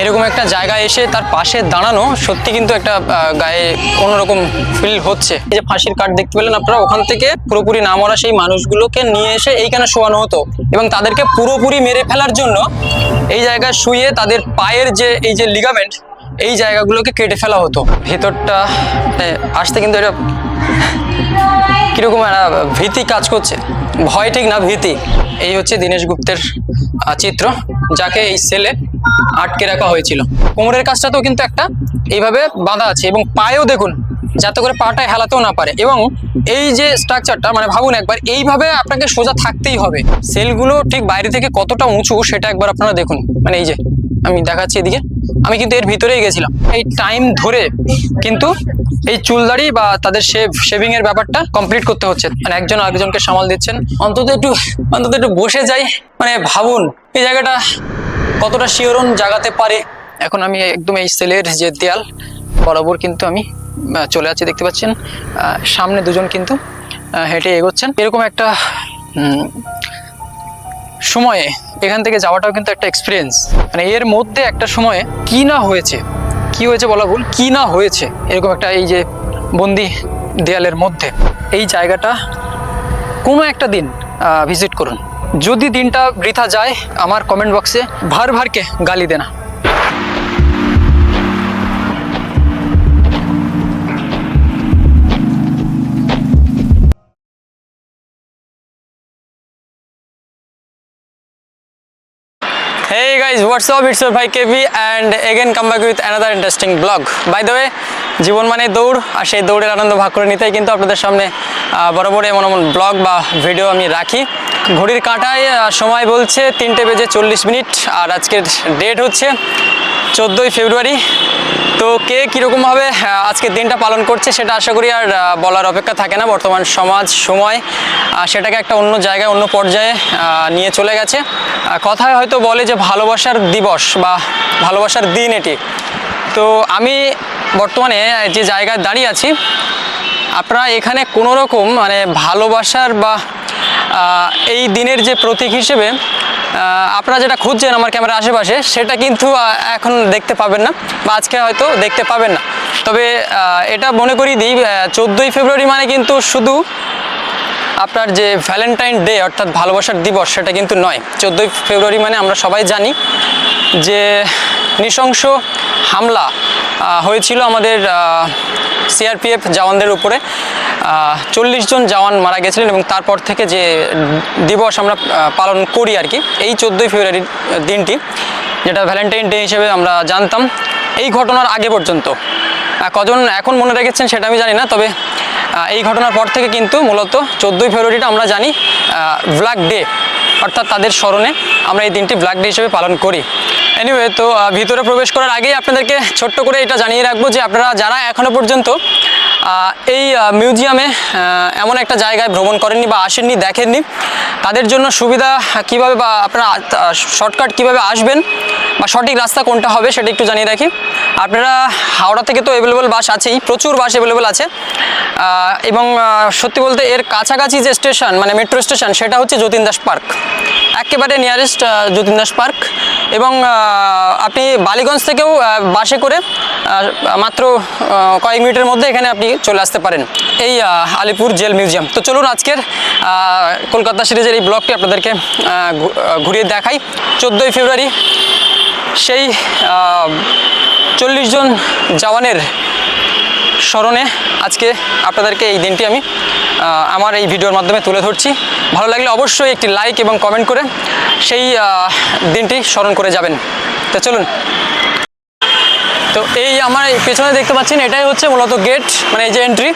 এরকম একটা জায়গায় এসে তার পাশে দাঁড়ানো সত্যি কিন্তু একটা গায়ে অন্যরকম ফিল হচ্ছে। এই যে ফাঁসির কাঠ দেখতে পেলেন আপনারা ওখান থেকে পুরোপুরি না মরা সেই মানুষগুলোকে নিয়ে এসে এইখানে শোয়ানো হতো এবং তাদেরকে পুরোপুরি মেরে ফেলার জন্য এই জায়গায় শুয়ে তাদের পায়ের যে এই যে লিগামেন্ট এই জায়গাগুলোকে কেটে ফেলা হতো। ভেতরটা মানে, আসতে কিন্তু এটা কীরকম একটা ভীতি কাজ করছে। ভয় ঠিক না, ভীতি। এই হচ্ছে দীনেশ গুপ্তের চিত্র, যাকে এই সেলে আটকে রাখা হয়েছিল। কোমরের কাজটাতেও কিন্তু একটা এইভাবে বাঁধা আছে এবং পায়েও দেখুন, যাতে করে পাটা হেলাতেও না পারে। এবং এই যে স্ট্রাকচারটা মানে ভাবুন একবার, এইভাবে আপনাকে সোজা থাকতেই হবে। সেলগুলো ঠিক বাইরে থেকে কতটা উঁচু, সেটা একবার আপনারা দেখুন। মানে এই যে আমি দেখাচ্ছি এদিকে। আমি কিন্তু এর ভিতরেই গেছিলাম। এই টাইম ধরে কিন্তু এই চুলদাড়ি বা তাদের শেভ শেভিং এর ব্যাপারটা কমপ্লিট করতে হচ্ছে। মানে একজন আরেকজনকে সামাল দিচ্ছেন। অন্তত একটু অন্তত একটু বসে যাই। মানে ভাবুন, এই জায়গাটা কতটা শিহরণ জাগাতে পারে। এখন আমি একদম এই সেলের যে দেয়াল, বরাবর কিন্তু আমি চলে যাচ্ছি দেখতে পাচ্ছেন। সামনে দুজন কিন্তু হেঁটে এগোচ্ছেন। এরকম একটা সময়ে এখান থেকে যাওয়াটাও কিন্তু একটা এক্সপিরিয়েন্স মানে এর মধ্যে একটা সময়ে কি না হয়েছে, কি হয়েছে বলা ভুল, কি না হয়েছে, এরকম একটা এই যে বন্দি দেয়ালের মধ্যে, এই জায়গাটা কোনো একটা দিন ভিজিট করুন। যদি দিনটা বৃথা যায়, আমার কমেন্ট বক্সে ভার ভারকে গালি দেনা। Hey guys, what's up? It's your bhai KB and again come back with another interesting vlog. By the way, জীবন মানে দৌড় আর সেই দৌড়ের আনন্দ ভাগ করে নিতেই কিন্তু আপনাদের সামনে বড় বরাবর এমন এমন ব্লগ বা ভিডিও আমি রাখি ঘড়ির কাঁটায় সময় বলছে তিনটে বেজে চল্লিশ মিনিট আর আজকের ডেট হচ্ছে চোদ্দোই ফেব্রুয়ারি তো কে কীরকমভাবে আহ, আজকের দিনটা পালন করছে সেটা আশা করি আর বলার অপেক্ষা থাকে না। বর্তমান সমাজ সময় সেটাকে একটা অন্য জায়গায় অন্য পর্যায়ে নিয়ে চলে গেছে। কথায় হয়তো বলে যে ভালোবাসার দিবস বা ভালোবাসার দিন এটি। তো আমি বর্তমানে যে জায়গায় দাঁড়িয়ে আছি আপনারা এখানে কোনো রকম মানে ভালোবাসার বা এই দিনের যে প্রতীক হিসেবে আপনারা যেটা খুঁজছেন আমার ক্যামেরার আশেপাশে, সেটা কিন্তু এখন দেখতে পাবেন না বা আজকে হয়তো দেখতে পাবেন না। তবে এটা মনে করি দিই চোদ্দোই ফেব্রুয়ারি মানে কিন্তু শুধু আপনার যে ভ্যালেন্টাইন ডে অর্থাৎ ভালোবাসার দিবস, সেটা কিন্তু নয়। চোদ্দোই ফেব্রুয়ারি মানে আমরা সবাই জানি যে নৃশংস হামলা হয়েছিল আমাদের সিআরপিএফ জওয়ানদের উপরে চল্লিশ জন জওয়ান মারা গেছিলেন এবং তারপর থেকে যে দিবস আমরা পালন করি আর কি, এই চোদ্দোই ফেব্রুয়ারির দিনটি, যেটা ভ্যালেন্টাইন ডে হিসেবে আমরা জানতাম। এই ঘটনার আগে পর্যন্ত কজন এখন মনে রেখেছেন সেটা আমি জানি না, তবে এই ঘটনার পর থেকে কিন্তু মূলত চোদ্দোই ফেব্রুয়ারিটা আমরা জানি ব্ল্যাক ডে অর্থাৎ তাদের স্মরণে আমরা এই দিনটি ব্ল্যাক ডে হিসেবে পালন করি। এনিওয়ে তো ভিতরে প্রবেশ করার আগেই আপনাদেরকে ছোট্ট করে এটা জানিয়ে রাখব যে আপনারা যারা এখনও পর্যন্ত এই মিউজিয়ামে এমন একটা জায়গায় ভ্রমণ করেননি বা আসেননি, দেখেননি, তাদের জন্য সুবিধা কীভাবে বা আপনারা শর্টকাট কীভাবে আসবেন বা সঠিক রাস্তা কোনটা হবে সেটা একটু জানিয়ে রাখি। আপনারা হাওড়া থেকে তো অ্যাভেলেবল বাস আছেই, প্রচুর বাস অ্যাভেলেবল আছে এবং সত্যি বলতে এর কাছাকাছি যে স্টেশন মানে মেট্রো স্টেশন সেটা হচ্ছে যতীন দাস পার্ক একেবারে নিয়ারেস্ট যতীন পার্ক। এবং আপনি বালিগঞ্জ থেকেও বাসে করে মাত্র কয়েক মিনিটের মধ্যে এখানে আপনি চলে আসতে পারেন। এই আলিপুর জেল মিউজিয়াম। তো চলুন আজকের কলকাতা সিরিজের এই ব্লগটি আপনাদেরকে ঘুরিয়ে দেখাই। চোদ্দোই ফেব্রুয়ারি সেই চল্লিশ জন জওয়ানের স্মরণে আজকে আপনাদেরকে এই দিনটি আমি আমার এই ভিডিওর মাধ্যমে তুলে ধরছি। ভালো লাগলে অবশ্যই একটি লাইক এবং কমেন্ট করে সেই দিনটি স্মরণ করে যাবেন। তো চলুন। তো এই আমার পেছনে দেখতে পাচ্ছেন, এটাই হচ্ছে মূলত গেট মানে এই যে এন্ট্রি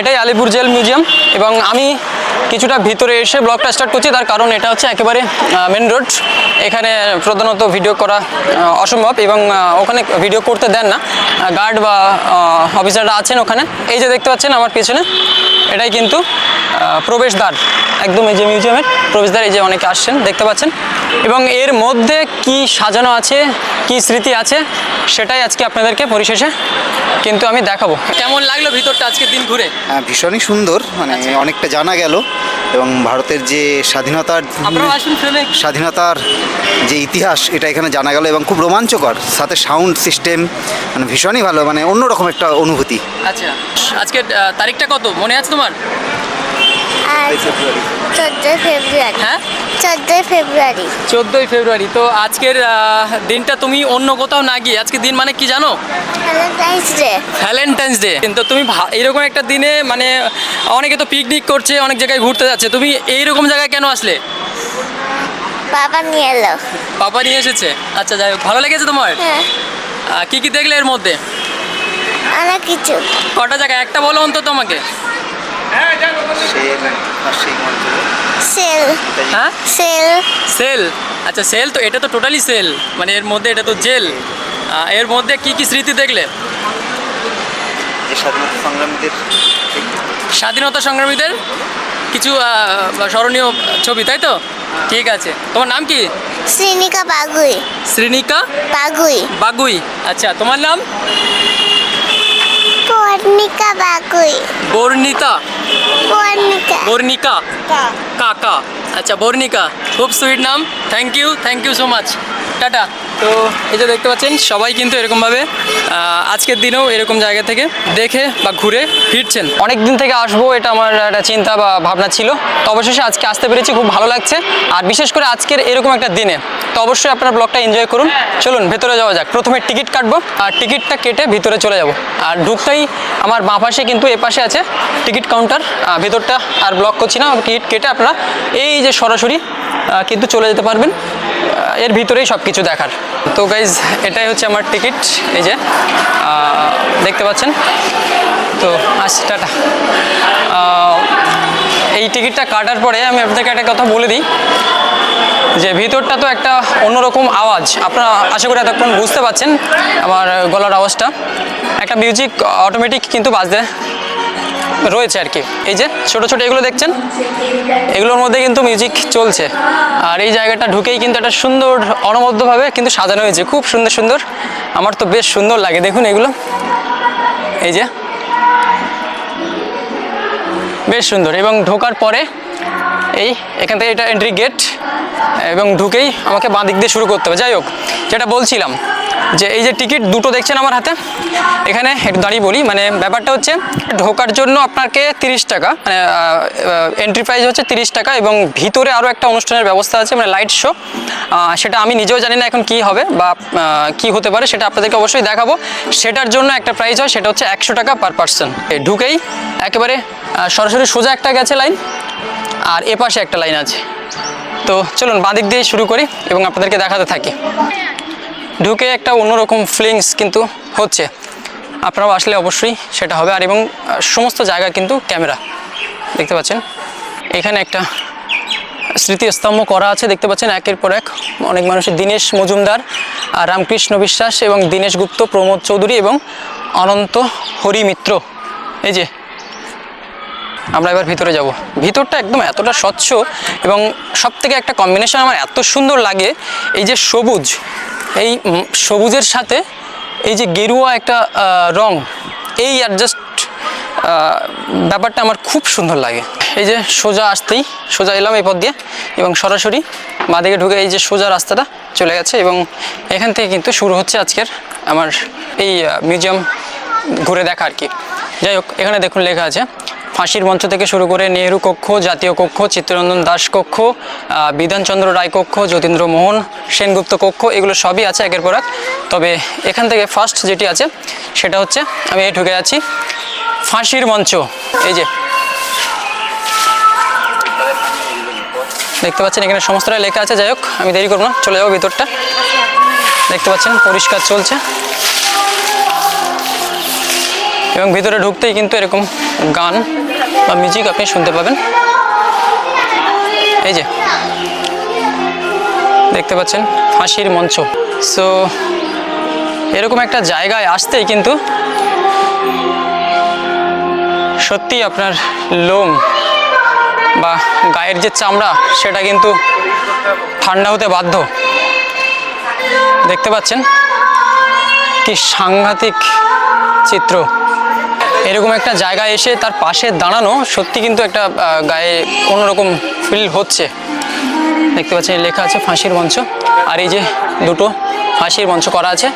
এটাই আলিপুর জেল মিউজিয়াম এবং আমি কিছুটা ভিতরে এসে ব্লগটা স্টার্ট করছি, তার কারণ এটা হচ্ছে একেবারে মেন রোড এখানে প্রধানত ভিডিও করা অসম্ভব এবং ওখানে ভিডিও করতে দেন না। গার্ড বা অফিসাররা আছেন ওখানে। এই যে দেখতে পাচ্ছেন আমার পেছনে, এটাই কিন্তু প্রবেশদ্বার। একদম এই যে মিউজিয়ামের প্রবেশদ্বার এই যে অনেকে আসছেন, দেখতে পাচ্ছেন। এবং এর মধ্যে কি সাজানো আছে, কি স্মৃতি আছে, সেটাই আজকে আপনাদেরকে পরিশেষে কিন্তু আমি দেখাবো। কেমন লাগল ভিতরটা আজকে দিন ঘুরে? হ্যাঁ ভীষণই সুন্দর মানে অনেকটা জানা গেল এবং ভারতের যে স্বাধীনতার স্বাধীনতার যে ইতিহাস এটা এখানে জানা গেল এবং খুব রোমাঞ্চকর সাথে সাউন্ড সিস্টেম মানে ভীষণই ভালো মানে অন্যরকম একটা অনুভূতি। আচ্ছা। আজকে আহ, তারিখটা কত? মনে আছে তোমার? চোদ্দোই ফেব্রুয়ারি। হ্যাঁ? চোদ্দোই ফেব্রুয়ারি। চোদ্দোই ফেব্রুয়ারি। তো আজকের দিনটা তুমি অন্য কোথাও না গিয়ে আজকে দিন মানে কি জানো? ভ্যালেন্টাইন্স ডে ভ্যালেন্টাইন্স ডে কিন্তু তুমি ভা- এইরকম একটা দিনে মানে অনেকে তো পিকনিক করছে অনেক জায়গায় ঘুরতে যাচ্ছে। তুমি এইরকম জায়গায় কেন আসলে? বাবা নিয়ে এলো। পাপা নিয়ে এসেছে? আচ্ছা যাই হোক। ভালো লেগেছে তোমার? হ্যাঁ। কি কি দেখলে এর মধ্যে? অনেক কিছু। কটা জায়গা একটা বলো অন্তত আমাকে। সেল হ্যাঁ? সেল। সেল? আচ্ছা সেল তো এটা তো টোটালি সেল। মানে এর মধ্যে এটা তো জেল। এর মধ্যে কি কি স্মৃতি দেখলে? স্বাধীনতা সংগ্রামীদের স্বাধীনতা সংগ্রামীদের? কিছু স্মরণীয় ছবি তাই তো? ঠিক আছে। তোমার নাম কি? শ্রীনিকা বাগুই। শ্রীনিকা বাগুই। বাগুই। আচ্ছা তোমার নাম? পর্ণিকা বাগুই। বর্ণিতা? বর্ণিকা। বর্ণিকা? কাকা। আচ্ছা বর্ণিকা। খুব সুইট নাম। Thank you thank you so much tata. তো এই যে দেখতে পাচ্ছেন, সবাই কিন্তু এরকমভাবে আজকের দিনেও এরকম জায়গা থেকে দেখে বা ঘুরে ফিরছেন। অনেক দিন থেকে আসব, এটা আমার একটা চিন্তা বা ভাবনা ছিল। তো অবশেষে আজকে আসতে পেরেছি, খুব ভালো লাগছে। আর বিশেষ করে আজকের এরকম একটা দিনে, তো অবশ্যই আপনার ব্লগটা এনজয় করুন। চলুন, ভেতরে যাওয়া যাক। প্রথমে টিকিট কাটবো, আর টিকিটটা কেটে ভিতরে চলে যাব। আর ঢুকতেই আমার বাঁ পাশে কিন্তু এ পাশে আছে টিকিট কাউন্টার। ভেতরটা আর ব্লক করছি না, টিকিট কেটে আপনারা এই যে সরাসরি কিন্তু চলে যেতে পারবেন। এর ভিতরেই সব কিছু দেখার। তো গাইজ এটাই হচ্ছে আমার টিকিট এই যে দেখতে পাচ্ছেন? তো আসছি, টাটা। এই টিকিটটা কাটার পরে আমি আপনাদেরকে একটা কথা বলে দিই, যে ভিতরটা তো একটা অন্যরকম আওয়াজ। আপনারা আশা করি এতক্ষণ বুঝতে পারছেন আমার গলার আওয়াজটা। একটা মিউজিক অটোমেটিক কিন্তু বাজতে রয়েছে আর কি। এই যে ছোট ছোট এগুলো দেখছেন? এগুলোর মধ্যে কিন্তু মিউজিক চলছে। আর এই জায়গাটা ঢুকেই কিন্তু একটা সুন্দর অনবদ্যভাবে কিন্তু সাজানো হয়েছে। খুব সুন্দর সুন্দর। আমার তো বেশ সুন্দর লাগে। দেখুন এগুলো। এই যে। বেশ সুন্দর। এবং ঢোকার পরে এই, এখান থেকে এটা এন্ট্রি গেট এবং ঢুকেই আমাকে বাঁ দিক দিয়ে শুরু করতে হবে। যাই হোক, যেটা বলছিলাম যে এই যে টিকিট দুটো দেখছেন আমার হাতে, এখানে একটু দাঁড়িয়ে বলি মানে ব্যাপারটা হচ্ছে ঢোকার জন্য আপনাকে তিরিশ টাকা মানে এন্ট্রি প্রাইস হচ্ছে তিরিশ টাকা এবং ভিতরে আরও একটা অনুষ্ঠানের ব্যবস্থা আছে মানে লাইট শো সেটা আমি নিজেও জানি না এখন কি হবে বা কি হতে পারে, সেটা আপনাদেরকে অবশ্যই দেখাবো। সেটার জন্য একটা প্রাইস হয়, সেটা হচ্ছে একশো টাকা পার পার্সন ঢুকেই একেবারে সরাসরি সোজা একটা গেছে লাইন আর এ পাশে একটা লাইন আছে। তো চলুন বাঁদিক দিয়ে শুরু করি এবং আপনাদেরকে দেখাতে থাকি। ঢুকে একটা অন্যরকম ফিলিংস কিন্তু হচ্ছে। আপনারাও আসলে অবশ্যই সেটা হবে। আর এবং সমস্ত জায়গা কিন্তু ক্যামেরা। দেখতে পাচ্ছেন? এখানে একটা স্মৃতিস্তম্ভ করা আছে। দেখতে পাচ্ছেন একের পর এক অনেক মানুষের দীনেশ মজুমদার আর রামকৃষ্ণ বিশ্বাস এবং দীনেশ গুপ্ত, প্রমোদ চৌধুরী এবং অনন্ত হরি মিত্র এই যে আমরা এবার ভিতরে যাব। ভিতরটা একদম এতটা স্বচ্ছ এবং সব থেকে একটা কম্বিনেশন আমার এত সুন্দর লাগে, এই যে সবুজ, এই সবুজের সাথে এই যে গেরুয়া একটা রং, এই অ্যাডজাস্ট ব্যাপারটা আমার খুব সুন্দর লাগে। এই যে সোজা আসতেই, সোজা এলাম এই পথ দিয়ে এবং সরাসরি বাঁদিকে ঢুকে এই যে সোজা রাস্তাটা চলে গেছে এবং এখান থেকে কিন্তু শুরু হচ্ছে আজকের আমার এই মিউজিয়াম ঘুরে দেখা আর কি। যাই হোক, এখানে দেখুন লেখা আছে ফাঁসির মঞ্চ থেকে শুরু করে নেহেরু কক্ষ, জাতীয় কক্ষ, চিত্তরঞ্জন দাস কক্ষ বিধানচন্দ্র রায় কক্ষ, যতীন্দ্র মোহন সেনগুপ্ত কক্ষ, এগুলো সবই আছে একের পর এক। তবে এখান থেকে ফার্স্ট যেটি আছে, সেটা হচ্ছে, আমি এই ঢুকে যাচ্ছি ফাঁসির মঞ্চ। এই যে। দেখতে পাচ্ছেন, এখানে সমস্তটাই লেখা আছে, যাই হোক, আমি দেরি করব না, চলে যাব ভিতরটা। দেখতে পাচ্ছেন, পরিষ্কার চলছে। এবং ভিতরে ঢুকতেই কিন্তু এরকম গান বা মিউজিক আপনি শুনতে পাবেন। এই যে, দেখতে পাচ্ছেন ফাঁসির মঞ্চ। সো এরকম একটা জায়গায় আসতেই কিন্তু সত্যি আপনার লোম বা গায়ের যে চামড়া, সেটা কিন্তু ঠান্ডা হতে বাধ্য। দেখতে পাচ্ছেন, কি সাংঘাতিক চিত্র। এরকম একটা জায়গায় এসে তার পাশে দাঁড়ানো সত্যি কিন্তু একটা গায়ে অন্যরকম ফিল হচ্ছে। দেখতে পাচ্ছেন, লেখা আছে ফাঁসির মঞ্চ। আর এই যে দুটো ফাঁসির মঞ্চ করা আছে।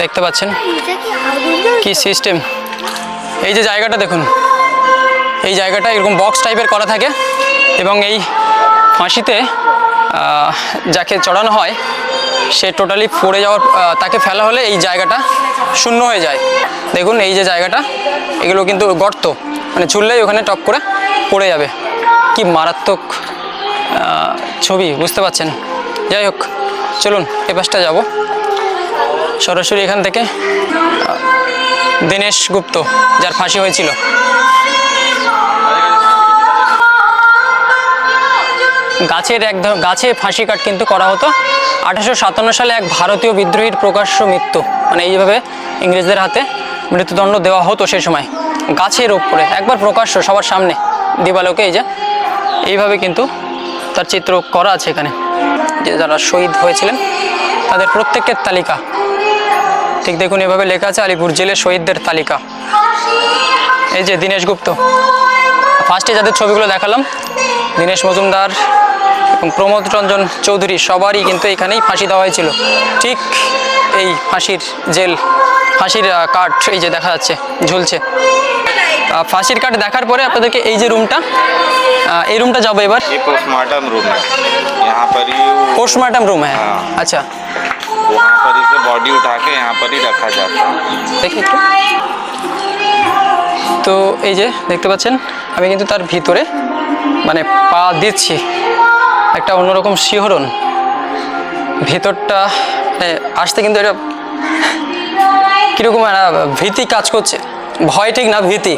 দেখতে পাচ্ছেন কি সিস্টেম এই যে জায়গাটা দেখুন, এই জায়গাটা এরকম বক্স টাইপের করা থাকে। এবং এই ফাঁসিতে যাকে চড়ানো হয় সে টোটালি পড়ে যাওয়ার তাকে ফেলা হলে এই জায়গাটা শূন্য হয়ে যায়। দেখুন এই যে জায়গাটা, এগুলো কিন্তু গর্ত মানে ঝুললেই ওখানে টপ করে পড়ে যাবে। কি মারাত্মক ছবি, বুঝতে পারছেন? যাই হোক, চলুন, এ পাশটা যাব। সরাসরি এখান থেকে দীনেশ গুপ্ত, যার ফাঁসি হয়েছিল। গাছের এক গাছে ফাঁসি কাট কিন্তু করা হতো। আঠারোশো সাতান্ন সালে এক ভারতীয় বিদ্রোহীর প্রকাশ্য মৃত্যু মানে এইভাবে ইংরেজদের হাতে মৃত্যুদণ্ড দেওয়া হতো সেই সময়। গাছের ওপরে একবার প্রকাশ্য সবার সামনে, দিবালোকে এই যে, এইভাবে কিন্তু তার চিত্র করা আছে এখানে। যে যারা শহীদ হয়েছিলেন, তাদের প্রত্যেকের তালিকা। ঠিক দেখুন, এভাবে লেখা আছে, আলিপুর জেলের শহীদদের তালিকা। এই যে দীনেশ গুপ্ত। ফার্স্টে যাদের ছবিগুলো দেখালাম দীনেশ মজুমদার এবং প্রমোদ রঞ্জন চৌধুরী সবারই কিন্তু এখানেই ফাঁসি দেওয়া হয়েছিল ঠিক এই ফাঁসির জেল ফাঁসির আহ, কাঠ এই যে দেখা যাচ্ছে ঝুলছে আহ, ফাঁসির কাঠ দেখার পরে আপনাদেরকে এই যে রুমটা এই রুমটা যাবো এবার ये पोस्टमार्टम रूम है यहाँ पर ही পোস্টমার্টম রুম হ্যাঁ হ্যাঁ। আচ্ছা वहाँ पर ही से बॉडी उठा के यहाँ पर ही रखा जाता है দেখি একটু তো এই যে দেখতে পাচ্ছেন, আমি কিন্তু তার ভিতরে মানে পা দিচ্ছি একটা অন্যরকম শিহরণ। ভেতরটা মানে আসতে কিন্তু এটা কীরকম একটা ভীতি কাজ করছে। ভয় ঠিক না, ভীতি।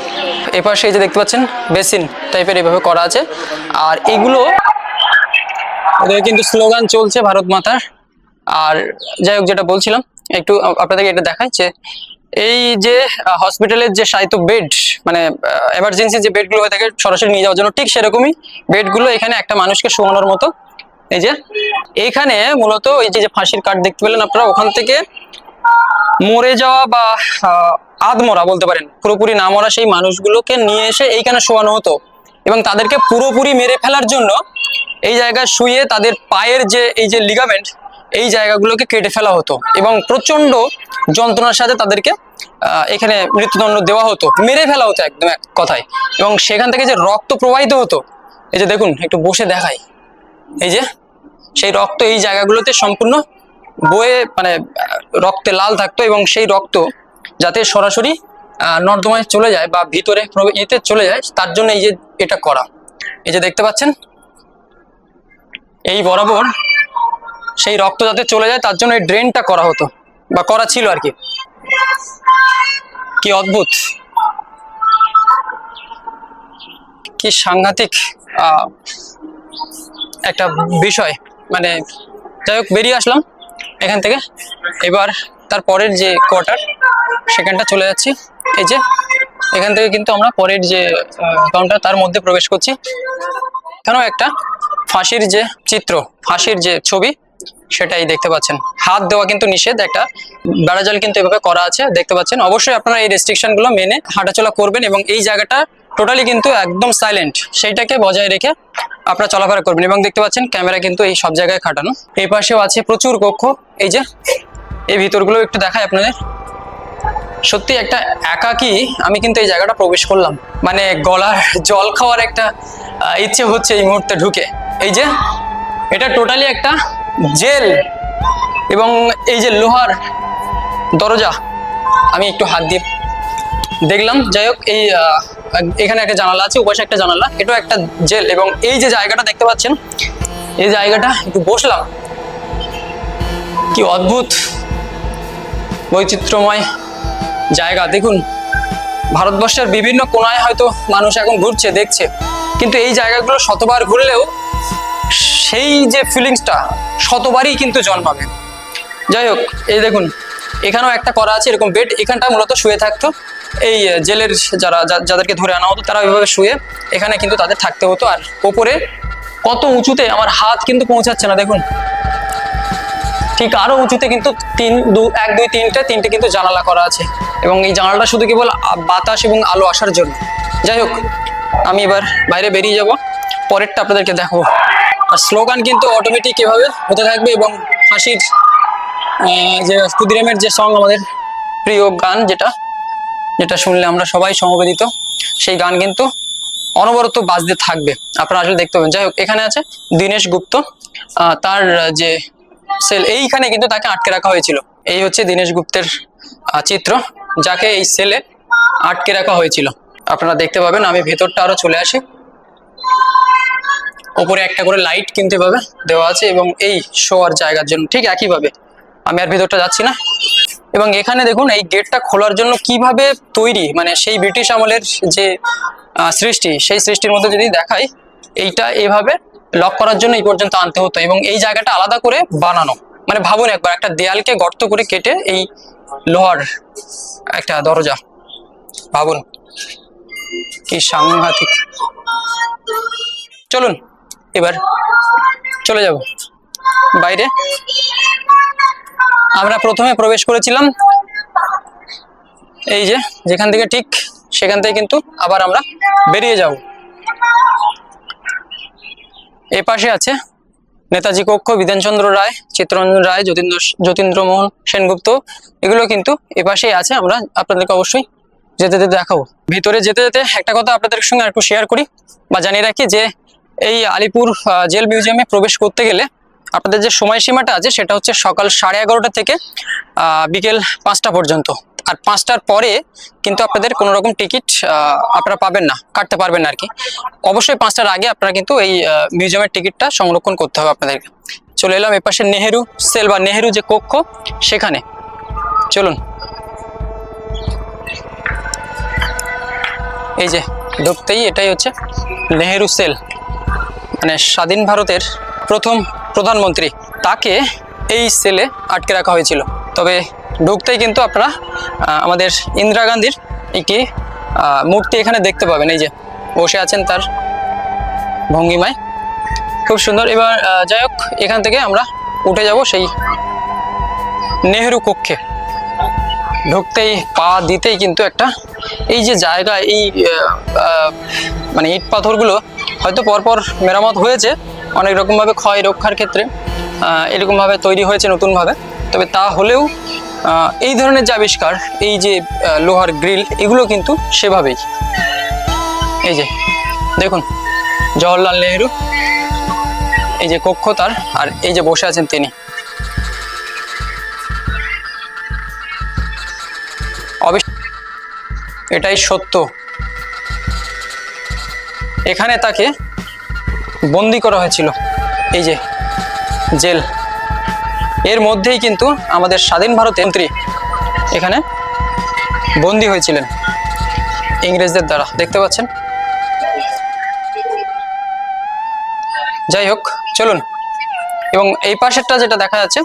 এপাশে এই যে দেখতে পাচ্ছেন, বেসিন টাইপের এভাবে করা আছে। আর এগুলো ওদের কিন্তু স্লোগান চলছে ভারত মাতার। আর যাই হোক, যেটা বলছিলাম, একটু আপনাদেরকে এটা দেখাই যে এই যে হসপিটালের যে সাহিত্য বেড মানে এমার্জেন্সি যে বেডগুলো হয়ে থাকে সরাসরি নিয়ে যাওয়ার জন্য ঠিক সেরকমই বেডগুলো এখানে একটা মানুষকে শোয়ানোর মতো। এই যে এইখানে মূলত এই যে ফাঁসির কাঠ দেখতে পেলেন আপনারা ওখান থেকে মরে যাওয়া বা আহ, আধমরা বলতে পারেন পুরোপুরি না মরা সেই মানুষগুলোকে নিয়ে এসে এইখানে শোয়ানো হতো এবং তাদেরকে পুরোপুরি মেরে ফেলার জন্য এই জায়গায় শুয়ে তাদের পায়ের যে এই যে লিগামেন্ট এই জায়গাগুলোকে কেটে ফেলা হতো এবং প্রচণ্ড যন্ত্রণার সাথে তাদেরকে এখানে মৃত্যুদণ্ড দেওয়া হতো, মেরে ফেলা হতো একদম এক কথায়। এবং সেখান থেকে যে রক্ত প্রবাহিত হতো, এই যে দেখুন, একটু বসে দেখাই। এই যে, সেই রক্ত এই জায়গাগুলোতে সম্পূর্ণ বয়ে মানে রক্তে লাল থাকতো এবং সেই রক্ত যাতে সরাসরি নর্দমায় চলে যায় বা ভিতরে এতে চলে যায়, তার জন্য এই যে এটা করা। এই যে দেখতে পাচ্ছেন? এই বরাবর সেই রক্ত যাতে চলে যায়, তার জন্য এই ড্রেনটা করা হতো, বা করা ছিল আর কি। কি অদ্ভুত। কি সাংঘাতিক একটা বিষয়। মানে যাই হোক, বেরিয়ে আসলাম এখান থেকে। এবার তার পরের যে কোয়ার্টার সেখানটা চলে যাচ্ছি। এই যে, এখান থেকে কিন্তু আমরা পরের যে কাউন্টার তার মধ্যে প্রবেশ করছি। এখানেও একটা, ফাঁসির যে চিত্র, ফাঁসির যে ছবি সেটাই দেখতে পাচ্ছেন। হাত দেওয়া কিন্তু নিষেধ, একটা বেড়াজাল কিন্তু এভাবে করা আছে, দেখতে পাচ্ছেন। অবশ্যই আপনারা এই রেস্ট্রিকশনগুলো মেনে হাঁটাচলা করবেন এবং এই জায়গাটা টোটালি কিন্তু একদম সাইলেন্ট সেইটাকে বজায় রেখে আপনারা চলাফেরা করবেন এবং দেখতে পাচ্ছেন ক্যামেরা কিন্তু এই সব জায়গায় খাটানো। এই পাশেও আছে প্রচুর কক্ষ, এই যে এই ভিতরগুলো একটু দেখায় আপনাদের। সত্যি একটা একাকি আমি কিন্তু এই জায়গাটা প্রবেশ করলাম। মানে গলার জল খাওয়ার একটা ইচ্ছে হচ্ছে এই মুহূর্তে ঢুকে। এই যে, এটা টোটালি একটা জেল এবং এই যে লোহার দরজা, আমি একটু হাত দিয়ে দেখলাম। যাই হোক, এই এখানে একটা জানালা আছে, ওপাশে একটা জানালা। এটাও একটা জেল এবং এই যে জায়গাটা দেখতে পাচ্ছেন, এই জায়গাটা একটু বসলাম। কি অদ্ভুত, বৈচিত্র্যময় জায়গা। দেখুন, ভারতবর্ষের বিভিন্ন কোনায় হয়তো মানুষ এখন ঘুরছে, দেখছে। কিন্তু এই জায়গাগুলো শতবার ঘুরলেও সেই যে ফিলিংসটা শতবারই কিন্তু জন্মাবে যাই হোক, এই দেখুন, এখানেও একটা করা আছে, এরকম বেড এখানটা মূলত শুয়ে থাকতো। এই জেলের যারা যাদেরকে ধরে আনা হতো তারা ওইভাবে শুয়ে, এখানে কিন্তু তাদের থাকতে হতো। আর ওপরে কত উঁচুতে আমার হাত কিন্তু পৌঁছাচ্ছে না, দেখুন। ঠিক আরও উঁচুতে কিন্তু তিন, দু, এক, দুই, তিনটে তিনটে কিন্তু জানালা করা আছে। এবং এই জানালাটা শুধু কেবল বাতাস এবং আলো আসার জন্য। যাই হোক, আমি এবার বাইরে বেরিয়ে যাব, পরেরটা আপনাদেরকে দেখাবো। আর স্লোগান কিন্তু অটোমেটিক এভাবে হতে থাকবে এবং হাসির যে ক্ষুদিরামের যে সং আমাদের প্রিয় গান যেটা যেটা শুনলে আমরা সবাই সমবেদিত, সেই গান কিন্তু অনবরত বাজতে থাকবে। আপনারা আসলে দেখতে পাবেন। যাই হোক, এখানে আছে দীনেশ গুপ্ত তার যে সেল এইখানে কিন্তু তাকে আটকে রাখা হয়েছিল। এই হচ্ছে দীনেশ গুপ্তের চিত্র, যাকে এই সেলে আটকে রাখা হয়েছিল। আপনারা দেখতে পাবেন, আমি ভেতরটা আরও চলে আসি। ওপরে একটা করে লাইট কিনতে পাবে দেওয়া আছে এবং এই শোয়ার জায়গার জন্য ঠিক একইভাবে। আমি আর ভেতরটা যাচ্ছি না। এবং এখানে দেখুন, এই গেটটা খোলার জন্য কীভাবে তৈরি মানে সেই ব্রিটিশ আমলের যে সৃষ্টি, সেই সৃষ্টির মধ্যে যদি দেখাই, এইটা এভাবে লক করার জন্য এই পর্যন্ত আনতে হতো এবং এই জায়গাটা আলাদা করে বানানো। মানে ভাবুন একবার, একটা দেয়ালকে গর্ত করে কেটে এই লোহার একটা দরজা। ভাবুন। কি সাংঘাতিক চলুন, এবার চলে যাব। বাইরে। আমরা প্রথমে প্রবেশ করেছিলাম এই যে, যেখান থেকে ঠিক সেখান থেকে কিন্তু আবার আমরা বেরিয়ে যাব। এ পাশে আছে নেতাজি কক্ষ, বিধানচন্দ্র রায়, চিত্তরঞ্জন রায়, যতীন্দ্র যতীন্দ্রমোহন সেনগুপ্ত। এগুলো কিন্তু এ পাশেই আছে, আমরা আপনাদেরকে অবশ্যই যেতে যেতে দেখাবো। ভিতরে যেতে যেতে একটা কথা আপনাদের সঙ্গে একটু শেয়ার করি বা জানিয়ে রাখি যে এই আলিপুর জেল মিউজিয়ামে প্রবেশ করতে গেলে আপনাদের যে সময়সীমাটা আছে সেটা হচ্ছে সকাল সাড়ে এগারোটা থেকে বিকেল পাঁচটা পর্যন্ত। আর পাঁচটার পরে কিন্তু আপনাদের কোনো রকম টিকিট আপনারা পাবেন না, কাটতে পারবেন না আর কি অবশ্যই পাঁচটার আগে আপনারা কিন্তু এই মিউজিয়ামের টিকিটটা সংরক্ষণ করতে হবে আপনাদেরকে। চলে এলাম এপাশে নেহেরু সেল বা নেহেরু যে কক্ষ, সেখানে। চলুন। এই যে, ঢুকতেই এটাই হচ্ছে নেহেরু সেল। মানে স্বাধীন ভারতের প্রথম প্রধানমন্ত্রী, তাকে এই সেলে আটকে রাখা হয়েছিল। তবে ঢুকতেই কিন্তু আপনারা আমাদের ইন্দিরা গান্ধীর একটি মূর্তি এখানে দেখতে পাবেন। এই যে, বসে আছেন তার ভঙ্গিমায়। খুব সুন্দর। এবার যাই হোক, এখান থেকে আমরা উঠে যাব সেই নেহেরু কক্ষে। ঢুকতেই পা দিতেই কিন্তু একটা এই যে জায়গা, এই মানে ইট পাথরগুলো হয়তো পরপর মেরামত হয়েছে অনেক রকমভাবে ক্ষয় রক্ষার ক্ষেত্রে এরকমভাবে তৈরি হয়েছে নতুনভাবে। তবে তা হলেও এই ধরনের যে আবিষ্কার, এই যে লোহার গ্রিল, এগুলো কিন্তু সেভাবেই। এই যে, দেখুন, জওহরলাল নেহেরু, এই যে কক্ষ তার, আর এই যে বসে আছেন তিনি। এটাই সত্য। এখানে তাকে বন্দি করা হয়েছিল। এই যে, জেল। এর মধ্যেই কিন্তু আমাদের স্বাধীন ভারতের মন্ত্রী এখানে বন্দি হয়েছিলেন ইংরেজদের দ্বারা। দেখতে পাচ্ছেন? যাই হোক, চলুন। এবং এই পাশেরটা যেটা দেখা যাচ্ছে,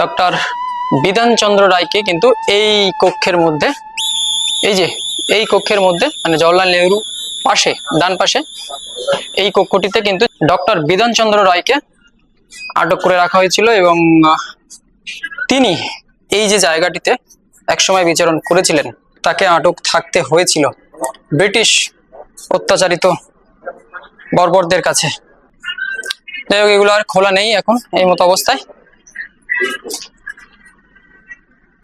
ডক্টর বিধানচন্দ্র রায়কে কিন্তু এই কক্ষের মধ্যে, এই যে এই কক্ষের মধ্যে মানে জওয়াহরলাল নেহরু পাশে, ডান পাশে, এই কক্ষটিতে কিন্তু ডক্টর বিধানচন্দ্র রায়কে আটক করে রাখা হয়েছিল এবং তিনি এই যে জায়গাটিতে একসময় বিচরণ করেছিলেন, তাকে আটক থাকতে হয়েছিল ব্রিটিশ অত্যাচারিত বর্বরদের কাছে। যাই হোক, এগুলো আর খোলা নেই এখন, এই মতো অবস্থায়।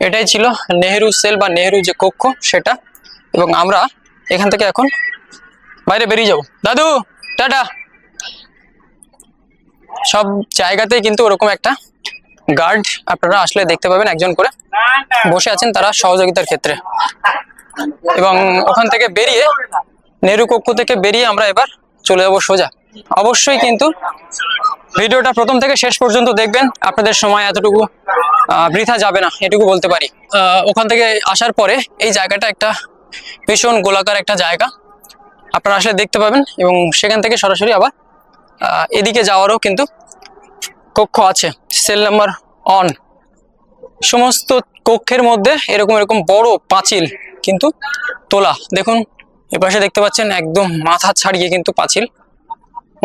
এটাই ছিল নেহেরু সেল বা নেহেরু যে কক্ষ, সেটা এবং আমরা এখান থেকে এখন বাইরে বেরিয়ে যাব। দাদু, টাটা। সব জায়গাতেই কিন্তু ওরকম একটা গার্ড আপনারা আসলে দেখতে পাবেন একজন করে। বসে আছেন তারা সহযোগিতার ক্ষেত্রে। এবং ওখান থেকে বেরিয়ে, নেহরু কক্ষ থেকে বেরিয়ে আমরা এবার চলে যাব সোজা। অবশ্যই কিন্তু ভিডিওটা প্রথম থেকে শেষ পর্যন্ত দেখবেন। আপনাদের সময় এতটুকু বৃথা যাবে না, এটুকু বলতে পারি। ওখান থেকে আসার পরে এই জায়গাটা একটা ভীষণ গোলাকার একটা জায়গা। আপনারা আসলে দেখতে পাবেন এবং সেখান থেকে সরাসরি আবার এদিকে যাওয়ারও কিন্তু কক্ষ আছে। সেল নাম্বার অন সমস্ত কক্ষের মধ্যে এরকম এরকম বড় পাঁচিল কিন্তু তোলা। দেখুন এপাশে দেখতে পাচ্ছেন একদম মাথা ছাড়িয়ে কিন্তু পাঁচিল।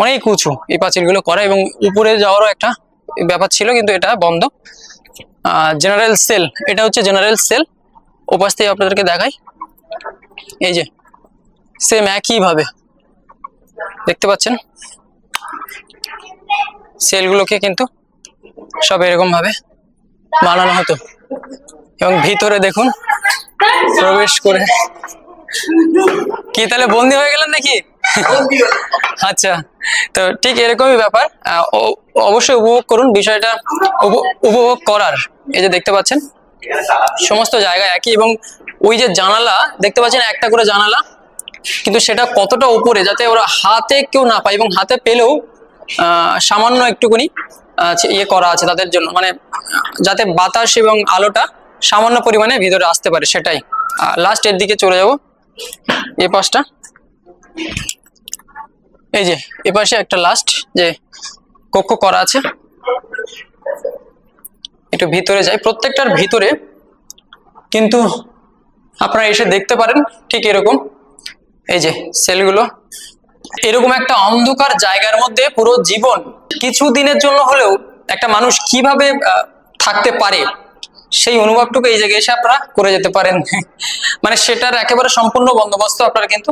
অনেক উঁচু এই পাঁচিলগুলো করা এবং উপরে যাওয়ারও একটা ব্যাপার ছিল কিন্তু এটা বন্ধ। জেনারেল সেল এটা হচ্ছে জেনারেল সেল ওপাশ থেকে আপনাদেরকে দেখাই। এই যে সেম একইভাবে দেখতে পাচ্ছেন? সেলগুলোকে কিন্তু সব এরকম ভাবে বানানো হতো। এবং ভিতরে দেখুন, প্রবেশ করে। কি তাহলে বন্দি হয়ে গেলেন নাকি? আচ্ছা তো ঠিক এরকমই ব্যাপার। অবশ্যই উপভোগ করুন, বিষয়টা উপ- উপভোগ করার। এই যে দেখতে পাচ্ছেন? সমস্ত জায়গায় একই এবং ওই যে জানালা, দেখতে পাচ্ছেন একটা করে জানালা, কিন্তু সেটা কতটা উপরে যাতে ওরা হাতে কেউ না পায় এবং হাতে পেলেও সামান্য একটুকুনি ইয়ে করা আছে তাদের জন্য। মানে যাতে বাতাস এবং আলোটা সামান্য পরিমাণে ভিতরে আসতে পারে, সেটাই। লাস্ট এর দিকে চলে যাব। এ পাশটা। এই যে, এ পাশে একটা লাস্ট যে কক্ষ করা আছে। একটু ভিতরে যাই, প্রত্যেকটার ভিতরে। কিন্তু আপনারা এসে দেখতে পারেন ঠিক এরকম। এই যে সেলগুলো। এরকম একটা অন্ধকার জায়গার মধ্যে পুরো জীবন। কিছু দিনের জন্য হলেও একটা মানুষ কীভাবে থাকতে পারে, সেই অনুভবটুকু এই জায়গায় এসে আপনারা করে যেতে পারেন। মানে সেটার একেবারে সম্পূর্ণ বন্দোবস্ত আপনারা কিন্তু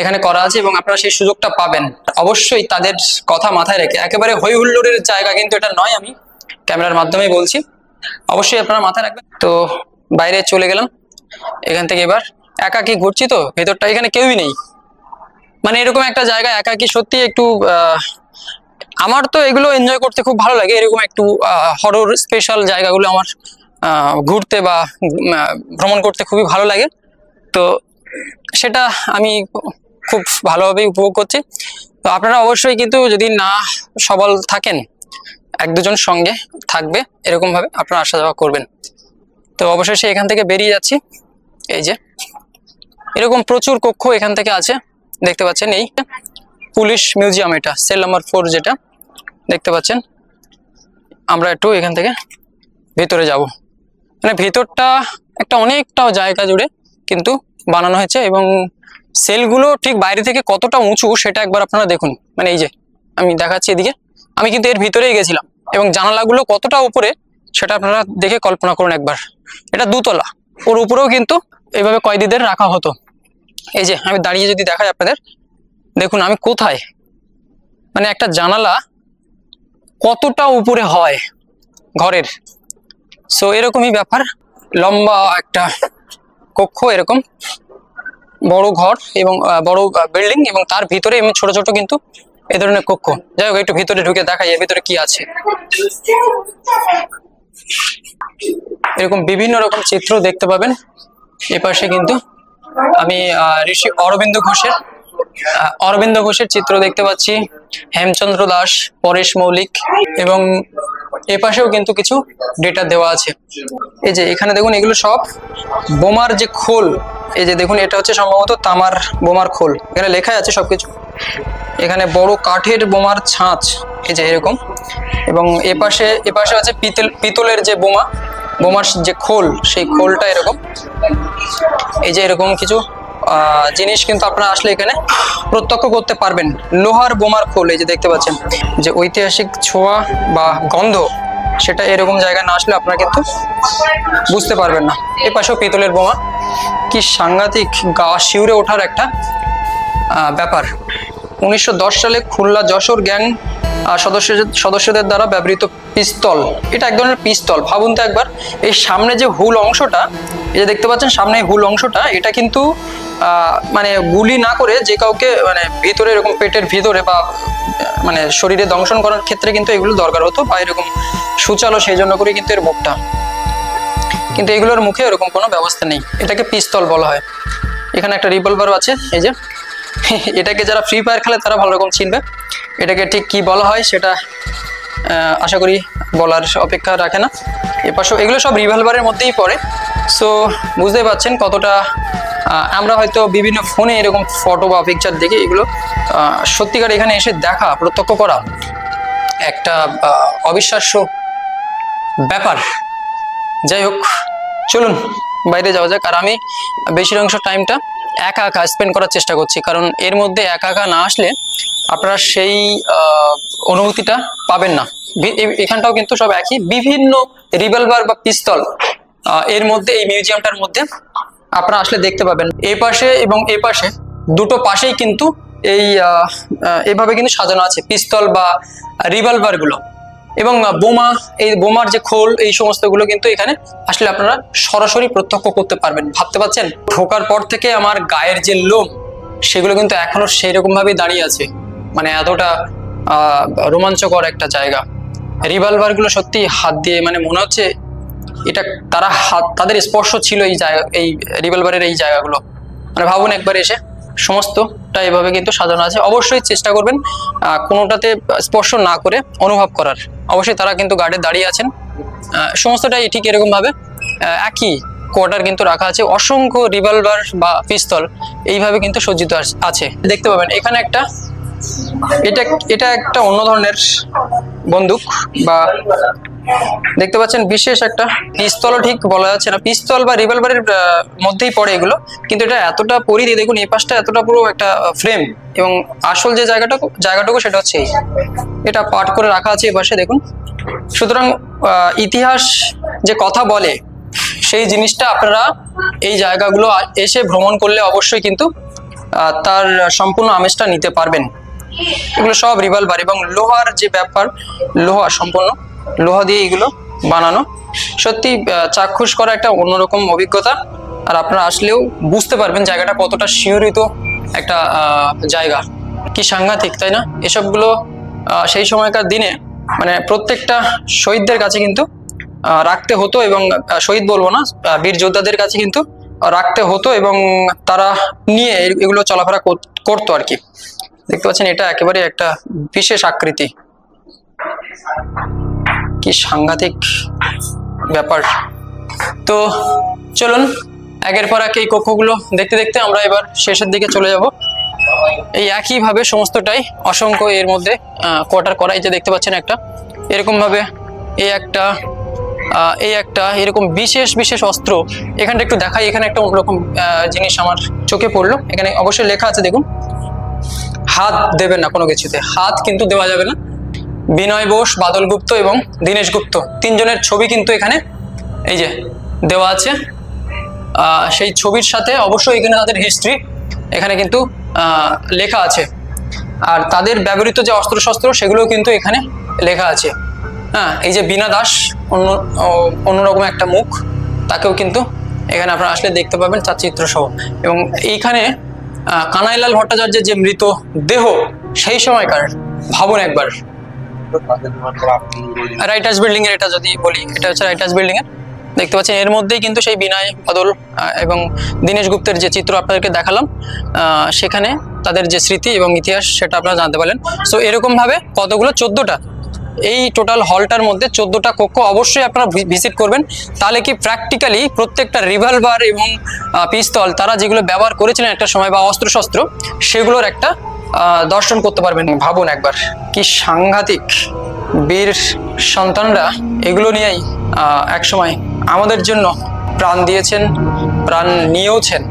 এখানে করা আছে এবং আপনারা সেই সুযোগটা পাবেন। অবশ্যই তাদের কথা মাথায় রেখে, একেবারে হই হুল্লোড়ের জায়গা কিন্তু এটা নয় আমি। ক্যামেরার মাধ্যমে বলছি। অবশ্যই আপনারা মাথায় রাখবেন। তো বাইরে চলে গেলাম। এখান থেকে এবার একাকি ঘুরছি তো, ভেতরটা এখানে কেউই নেই। মানে এরকম একটা জায়গা একাকি সত্যি একটু আমার তো এগুলো এনজয় করতে খুব ভালো লাগে। এরকম একটু হরর স্পেশাল জায়গাগুলো আমার ঘুরতে বা ভ্রমণ করতে খুবই ভালো লাগে। তো সেটা আমি খুব ভালোভাবেই উপভোগ করছি। তো আপনারা অবশ্যই কিন্তু যদি না সবল থাকেন এক দুজন সঙ্গে থাকবে এরকম ভাবে আপনারা আসা যাওয়া করবেন। তো অবশেষে এখান থেকে বেরিয়ে যাচ্ছি। এই যে, এরকম প্রচুর কক্ষ এখান থেকে আছে, দেখতে পাচ্ছেন এই পুলিশ মিউজিয়াম এটা, সেল নাম্বার ফোর যেটা, দেখতে পাচ্ছেন। আমরা একটু এখান থেকে ভেতরে যাব। মানে ভেতরটা একটা অনেকটা জায়গা জুড়ে কিন্তু বানানো হয়েছে এবং সেলগুলো ঠিক বাইরে থেকে কতটা উঁচু সেটা একবার আপনারা দেখুন। মানে এই যে, আমি দেখাচ্ছি এদিকে। আমি কিন্তু এর ভিতরেই গেছিলাম এবং জানালাগুলো কতটা উপরে সেটা আপনারা দেখে কল্পনা করুন একবার। এটা দুতলা। ওর উপরেও কিন্তু এইভাবে কয়েদিদের রাখা হতো। এই যে, আমি দাঁড়িয়ে যদি দেখাই আপনাদের, দেখুন আমি কোথায়? মানে একটা জানালা কতটা উপরে হয় ঘরের। সো এরকমই ব্যাপার। লম্বা একটা কক্ষ, এরকম বড় ঘর এবং বড় বিল্ডিং এবং তার ভিতরে এমনি ছোট ছোট কিন্তু এ ধরনের কক্ষ যাই হোক, একটু ভিতরে ঢুকে দেখাই, এর ভিতরে কি আছে। এরকম বিভিন্ন রকম চিত্র দেখতে পাবেন। এপাশে কিন্তু আমি ঋষি অরবিন্দ ঘোষের অরবিন্দ ঘোষের চিত্র দেখতে পাচ্ছি। হেমচন্দ্র দাস, পরেশ মৌলিক এবং এপাশেও কিন্তু কিছু ডেটা দেওয়া আছে। এই যে, এখানে দেখুন, এগুলো সব বোমার যে খোল, এই যে দেখুন, এটা হচ্ছে সম্ভবত তামার বোমার খোল। এখানে লেখাই আছে সবকিছু। এখানে বড় কাঠের বোমার ছাঁচ, এই যে এরকম। এবং এপাশে এপাশে আছে পিতল, পিতলের যে বোমা, বোমার যে খোল, সেই খোলটা এরকম। এই যে এরকম কিছু জিনিস কিন্তু আপনারা আসলে এখানে প্রত্যক্ষ করতে পারবেন। লোহার বোমার খোল, এই যে দেখতে পাচ্ছেন, যে ঐতিহাসিক ছোঁয়া বা গন্ধ, সেটা এরকম জায়গায় না আসলে আপনারা কিন্তু বুঝতে পারবেন না। এ পাশেও পিতলের বোমা। কি সাংঘাতিক গা শিউরে ওঠার একটা ব্যাপার। উনিশশো দশ সালে খুলনা যশোর গ্যাং সদস্যদের সদস্যদের দ্বারা ব্যবহৃত পিস্তল। এটা এক ধরনের পিস্তল। ভাবুন তো একবার, এই সামনে যে হুল অংশটা, এই যে দেখতে পাচ্ছেন সামনে হুল অংশটা, এটা কিন্তু মানে গুলি না করে যে কাউকে মানে ভিতরে এরকম পেটের ভিতরে বা মানে শরীরে দংশন করার ক্ষেত্রে কিন্তু এগুলো দরকার হতো বা এরকম সুচালো সেই জন্য করে কিন্তু এর মুখটা। কিন্তু এগুলোর মুখে এরকম কোনো ব্যবস্থা নেই। এটাকে পিস্তল বলা হয়। এখানে একটা রিভলভারও আছে, এই যে। এটাকে যারা ফ্রি ফায়ার খেলে তারা ভালো রকম চিনবে। এটাকে ঠিক কি বলা হয় সেটা আশা করি বলার অপেক্ষা রাখে না। এপাশেও এগুলো সব রিভলভারের মধ্যেই পড়ে। সো বুঝতেই পারছেন কতটা আমরা হয়তো বিভিন্ন ফোনে এরকম ফটো বা পিকচার দেখি, এগুলো সত্যিকার এখানে এসে দেখা, প্রত্যক্ষ করা একটা অবিশ্বাস্য ব্যাপার। যাই হোক, চলুন, বাইরে যাওয়া যাক। আর আমি বেশির অংশ টাইমটা একা একা স্পেন্ড করার চেষ্টা করছি। কারণ এর মধ্যে একা একা না আসলে আপনারা সেই অনুভূতিটা পাবেন না। এখানটাও কিন্তু সব একই। বিভিন্ন রিভলভার বা পিস্তল এর মধ্যে, এই মিউজিয়ামটার মধ্যে আপনারা আসলে দেখতে পাবেন। এই পাশে এবং এই পাশে দুটো পাশেই কিন্তু এই এভাবে কিন্তু সাজানো আছে। পিস্তল বা রিভলভারগুলো। এবং বোমা, এই বোমার যে খোল, এই সমস্তগুলো কিন্তু এখানে আসলে আপনারা সরাসরি প্রত্যক্ষ করতে পারবেন। ভাবতে পারছেন? ঢোকার পর থেকে আমার গায়ের যে লোম, সেগুলো কিন্তু এখনও সেই রকম ভাবেই দাঁড়িয়ে আছে। মানে এতটা রোমাঞ্চকর একটা জায়গা। রিভলভারগুলো সত্যি হাত দিয়ে মানে মনে হচ্ছে এটা তারা হাত, তাদের স্পর্শ ছিল এই জায়গা, এই রিভলভারের এই জায়গাগুলো। মানে ভাবুন একবার এসে। সমস্তটা এভাবে কিন্তু সাজানো আছে। অবশ্যই চেষ্টা করবেন কোনোটাতে স্পর্শ না করে অনুভব করার। অবশ্যই তারা কিন্তু গার্ডে দাঁড়িয়ে আছেন। সমস্তটাই ঠিক এরকম ভাবে একই কোয়ার্টার কিন্তু রাখা আছে। অসংখ্য রিভলভার বা পিস্তল এইভাবে কিন্তু সজ্জিত আছে। দেখতে পাবেন, এখানে একটা, এটা এটা একটা অন্য ধরনের বন্দুক বা দেখতে পাচ্ছেন বিশেষ একটা পিস্তলও ঠিক বলা যাচ্ছে না। পিস্তল বা রিভলভারের মধ্যেই পড়ে এগুলো। কিন্তু এটা এতটা পরিধি, দেখুন এই পাশটা এতটা পুরো একটা ফ্রেম এবং আসল যে জায়গাটা জায়গাটুকু সেটা হচ্ছে এটা পাট করে রাখা আছে এই পাশে, দেখুন। সুতরাং ইতিহাস যে কথা বলে, সেই জিনিসটা আপনারা এই জায়গাগুলো এসে ভ্রমণ করলে অবশ্যই কিন্তু তার সম্পূর্ণ আমেজটা নিতে পারবেন। এগুলো সব রিভলভার এবং লোহার যে ব্যাপার, লোহা সম্পূর্ণ। লোহা দিয়ে এগুলো বানানো। সত্যি চাক্ষুষ করা একটা অন্যরকম অভিজ্ঞতা। আর আপনারা আসলেও বুঝতে পারবেন জায়গাটা কতটা শিহরিত একটা জায়গা। কি সাংঘাতিক, তাই না? এসবগুলো সেই সময়কার দিনে মানে প্রত্যেকটা শহীদদের কাছে কিন্তু রাখতে হতো এবং শহীদ বলব না বীর যোদ্ধাদের কাছে কিন্তু রাখতে হতো এবং তারা নিয়ে এগুলো চলাফেরা কর- করতো আর কি। দেখতে পাচ্ছেন, এটা একেবারে একটা বিশেষ আকৃতি। কি সাংঘাতিক ব্যাপার? তো চলুন, একের পর এক এই কক্ষগুলো দেখতে দেখতে আমরা এবার শেষের দিকে চলে যাব। এই একইভাবে সমস্তটাই অসংখ্য এর মধ্যে কোয়ার্টার করা। এই যে দেখতে পাচ্ছেন একটা এরকম ভাবে এই একটা এই একটা, এরকম বিশেষ বিশেষ অস্ত্র। এখানটা একটু দেখাই, এখানে একটা অন্যরকম জিনিস আমার চোখে পড়ল। এখানে অবশ্যই লেখা আছে, দেখুন। হাত দেবেন না কোনো কিছুতে। হাত কিন্তু দেওয়া যাবে না। বিনয় বোস, বাদল গুপ্ত এবং দীনেশ গুপ্ত। তিনজনের ছবি কিন্তু এখানে এই যে দেওয়া আছে। সেই ছবির সাথে অবশ্যই এখানে তাদের হিস্ট্রি এখানে কিন্তু লেখা আছে। আর তাদের ব্যবহৃত যে অস্ত্রশস্ত্র, সেগুলোও কিন্তু এখানে লেখা আছে। হ্যাঁ এই যে বীণা দাস, অন্য অন্যরকম একটা মুখ, তাকেও কিন্তু এখানে আপনারা আসলে দেখতে পাবেন তার চিত্র সহ এবং এইখানে কানাইলাল ভট্টাচার্যের যে মৃত দেহ সেই সময়কার ভাবুন একবার। রাইটার্স বিল্ডিং এর এটা যদি বলি, এটা হচ্ছে রাইটার্স বিল্ডিং এর। দেখতে পাচ্ছেন, এর মধ্যেই কিন্তু সেই বিনয় বদল এবং দীনেশ গুপ্তের যে চিত্র আপনাদেরকে দেখালাম সেখানে তাদের যে স্মৃতি এবং ইতিহাস সেটা আপনারা জানতে পারলেন। সো এরকম ভাবে কতগুলো? চোদ্দোটা। এই টোটাল হলটার মধ্যে চোদ্দোটা কক্ষ অবশ্যই আপনারা ভিজিট করবেন। তাহলে কি প্র্যাকটিক্যালি প্রত্যেকটা রিভলভার এবং পিস্তল, তারা যেগুলো ব্যবহার করেছিলেন একটা সময় বা অস্ত্রশস্ত্র, সেগুলোর একটা দর্শন করতে পারবেন, ভাবুন একবার। কি সাংঘাতিক বীর সন্তানরা এগুলো নিয়েই এক একসময় আমাদের জন্য প্রাণ দিয়েছেন, প্রাণ নিয়েওছেন।